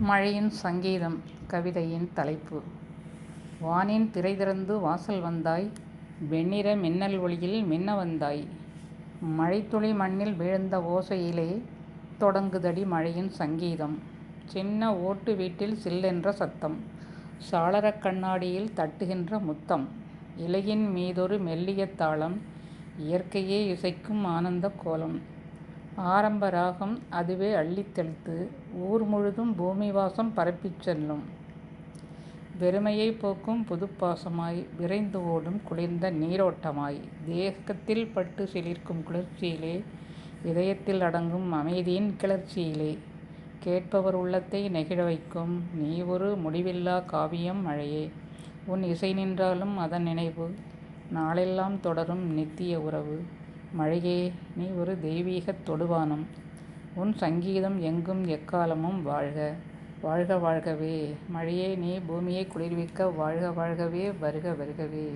மழையின் சங்கீதம் கவிதையின் தலைப்பு. வானின் திரை திறந்து வாசல் வந்தாய் வெண்ணிற மின்னல் ஒளியில் மின்ன வந்தாய். மழைத்துளி மண்ணில் விழுந்த ஓசையிலே தொடங்குதடி மழையின் சங்கீதம். சின்ன ஓட்டு வீட்டில் சில்லென்ற சத்தம். சாளரக் கண்ணாடியில் தட்டுகின்ற முத்தம். இலையின் மீதொரு மெல்லிய தாளம். இயற்கையே இசைக்கும் ஆனந்த கோலம். ஆரம்ப ராகம் அதுவே அள்ளித்தெழுத்து ஊர் முழுதும் பூமி வாசம் பரப்பிச் செல்லும். வெறுமையை போக்கும் புதுப்பாசமாய் விரைந்து ஓடும் குளிர்ந்த நீரோட்டமாய் தேகத்தில் பட்டு சிலிர்க்கும் குளிர்ச்சியிலே இதயத்தில் அடங்கும் அமைதியின் கிளர்ச்சியிலே கேட்பவர் உள்ளத்தை நெகிழ வைக்கும் நீ ஒரு முடிவில்லா காவியம் மழையே. உன் இசை நின்றாலும் அதன் நினைவு நாளெல்லாம் தொடரும் நித்திய உறவு. மழையே நீ ஒரு தெய்வீகத் தொடுவானம். உன் சங்கீதம் எங்கும் எக்காலமும் வாழ்க. வாழ்க வாழ்கவே மழையே நீ பூமியை குளிர்விக்க வாழ்க வாழ்கவே வருக வருகவே.